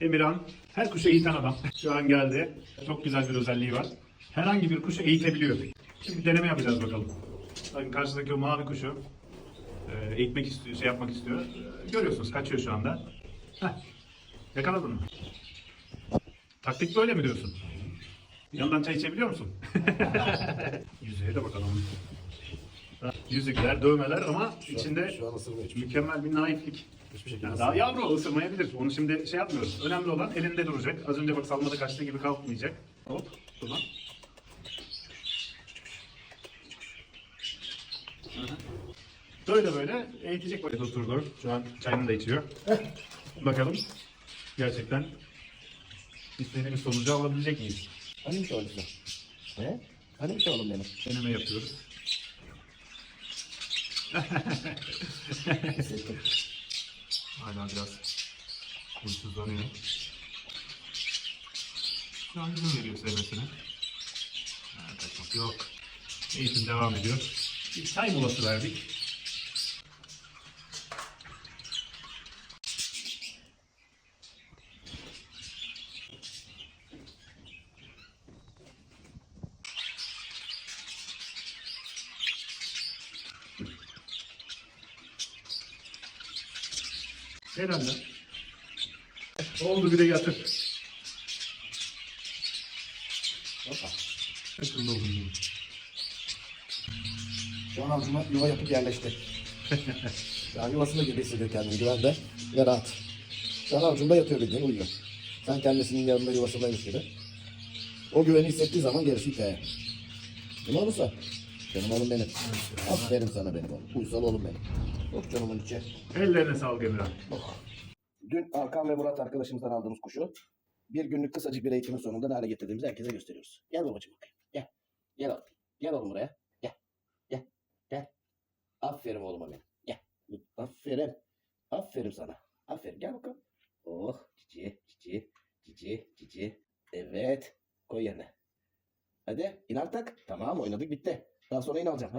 Emirhan her kuşu eğiten adam. Şu an geldi. Çok güzel bir özelliği var. Herhangi bir kuşu eğitebiliyor. Şimdi deneme yapacağız bakalım. Bakın karşıdaki o mavi kuşu e, eğitmek istiyor, şey yapmak istiyor. E, Görüyorsunuz kaçıyor şu anda. Heh. Yakaladın mı? Taktik böyle mi diyorsun? Yandan çay içebiliyor musun? Yüzeye de bakalım. Yüzükler, dövmeler ama içinde Şu an şey. mükemmel bir naiflik. Hiçbir şekilde Yani daha yavru ısırmayabilir. Onu şimdi şey yapmıyoruz. Önemli olan elinde duracak. Az önce bak salmada kaçtığı gibi kalkmayacak. Hop. Aha. Böyle böyle eğitecek. Böyle oturdu. Şu an çayını da içiyor. Bakalım. Gerçekten istediğimiz sonucu alabilecek miyiz? Hanimiş oğlum size? He? Hanimiş oğlum benim? Deneme yapıyoruz. Hala biraz huysuzlanıyor. Şu an izin veriyor sevmesine. Ha, kaçmak yok. Eğitim devam ediyor. Bir çay molası verdik. Herhalde. Oldu bir de yatır. Yakında oldum diyorum. Şu an avcuma yuva yapıp yerleşti. An yuvasında gibi hissediyor kendini güvende ve rahat. Şu an avcumda yatıyor bildiğin uyuyor. Sen kendisinin yanında yuvasındaymış gibi. O güveni hissettiği zaman gerisi hikaye. Mi olursa? Benim oğlum benim. Aferin sana benim oğlum. Uysal oğlum benim. Hop canımın içi. Ellerine sağlık Emirhan. Dün Hakan ve Murat arkadaşımızdan aldığımız kuşu bir günlük kısacık bir eğitimin sonunda ne hale getirdiğimizi herkese gösteriyoruz. Gel babacığım bakayım. Gel. Gel oğlum. Gel oğlum buraya. Gel. Gel. Gel. Aferin oğluma benim. Gel. Aferin. Aferin sana. Aferin. Gel bakalım. Oh. Cici. Cici. Cici. Cici. Evet. Koy yerine. Hadi. in artık. Tamam oynadık bitti. Daha sonra in alacağım.